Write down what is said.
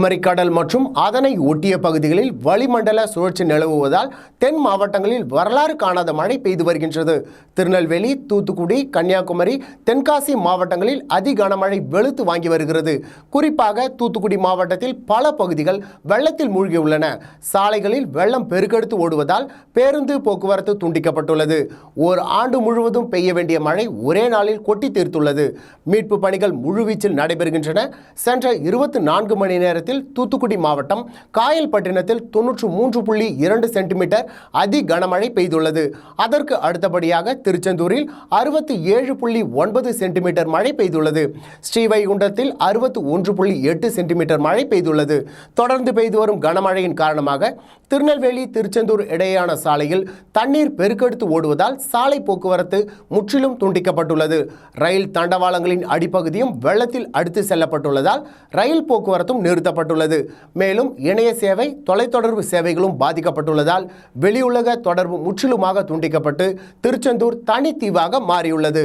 அமெரிக்கடல் மற்றும் அதனை ஒட்டிய பகுதிகளில் வளிமண்டல சுழற்சி நிலவுவதால் தென் மாவட்டங்களில் வரலாறு காணாத மழை பெய்து வருகின்றது. திருநெல்வேலி தூத்துக்குடி கன்னியாகுமரி தென்காசி மாவட்டங்களில் அதி கனமழை வெளுத்து வாங்கி வருகிறது. குறிப்பாக தூத்துக்குடி மாவட்டத்தில் பல பகுதிகள் வெள்ளத்தில் மூழ்கியுள்ளன. சாலைகளில் வெள்ளம் பெருக்கெடுத்து ஓடுவதால் பேருந்து போக்குவரத்து துண்டிக்கப்பட்டுள்ளது. ஓர் ஆண்டு முழுவதும் பெய்ய வேண்டிய மழை ஒரே நாளில் கொட்டி தீர்த்துள்ளது. மீட்பு பணிகள் முழுவீச்சில் நடைபெறுகின்றன. சென்ற இருபத்தி நான்கு மணி நேரத்தில் தூத்துக்குடி மாவட்டம் காயல்பட்டினத்தில் தொன்னூற்று மூன்று புள்ளி இரண்டு சென்டிமீட்டர் அதி கனமழை பெய்துள்ளது. அதற்கு அடுத்தபடியாக திருச்செந்தூரில் அறுபத்தி ஏழு புள்ளி ஒன்பது சென்டிமீட்டர் மழை பெய்துள்ளது. ஸ்ரீவைகுண்டத்தில் அறுபத்தி ஒன்று புள்ளி எட்டு சென்டிமீட்டர் மழை பெய்துள்ளது. தொடர்ந்து பெய்து வரும் கனமழையின் காரணமாக திருநெல்வேலி திருச்செந்தூர் இடையேயான சாலையில் தண்ணீர் பெருக்கெடுத்து ஓடுவதால் சாலை போக்குவரத்து முற்றிலும் துண்டிக்கப்பட்டுள்ளது. ரயில் தண்டவாளங்களின் அடிப்பகுதியும் வெள்ளத்தில் அடித்து செல்லப்பட்டுள்ளதால் ரயில் போக்குவரத்தும் பாதிக்கப்பட்டுள்ளது. மேலும் இணைய சேவை தொலைத்தொடர்பு சேவைகளும் பாதிக்கப்பட்டுள்ளதால் வெளியுலக தொடர்பு முற்றிலுமாக துண்டிக்கப்பட்டு திருச்செந்தூர் தனித்தீவாக மாறியுள்ளது.